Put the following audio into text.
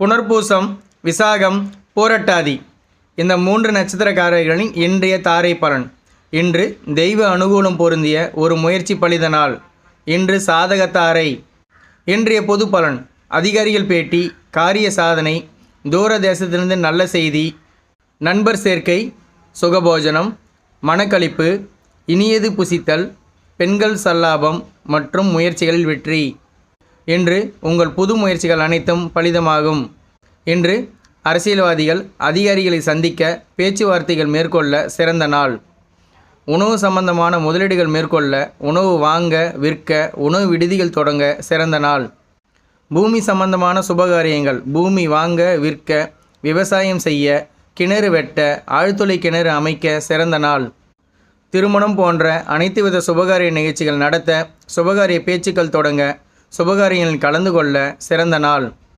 புனர்பூசம் விசாகம் போரட்டாதி. இந்த மூன்று நட்சத்திரக்காரர்களின் இன்றைய தாரை பலன். இன்று தெய்வ அனுகூலம் பொருந்திய ஒரு முயற்சி பலித நாள். இன்று சாதகத்தாரை இன்றைய பொது பலன் அதிகாரிகள் பேட்டி காரிய சாதனை தூர தேசத்திலிருந்து நல்ல செய்தி நண்பர் சேர்க்கை சுகபோஜனம் மனக்களிப்பு இனியது புசித்தல் பெண்கள் சல்லாபம் மற்றும் முயற்சிகளில் வெற்றி. இன்று உங்கள் புது முயற்சிகள் அனைத்தும் பலிதமாகும். இன்று அரசியல்வாதிகள் அதிகாரிகளை சந்திக்க பேச்சுவார்த்தைகள் மேற்கொள்ள சிறந்த நாள். உணவு சம்பந்தமான முதலீடுகள் மேற்கொள்ள உணவு வாங்க விற்க உணவு விடுதிகள் தொடங்க சிறந்த நாள். பூமி சம்பந்தமான சுபகாரியங்கள் பூமி வாங்க விற்க விவசாயம் செய்ய கிணறு வெட்ட ஆழ்துளை கிணறு அமைக்க சிறந்த நாள். திருமணம் போன்ற அனைத்து வித சுபகாரிய நிகழ்ச்சிகள் நடத்த சுபகாரிய பேச்சுக்கள் தொடங்க சுபகாரியங்களில் கலந்து கொள்ள சிறந்த நாள்.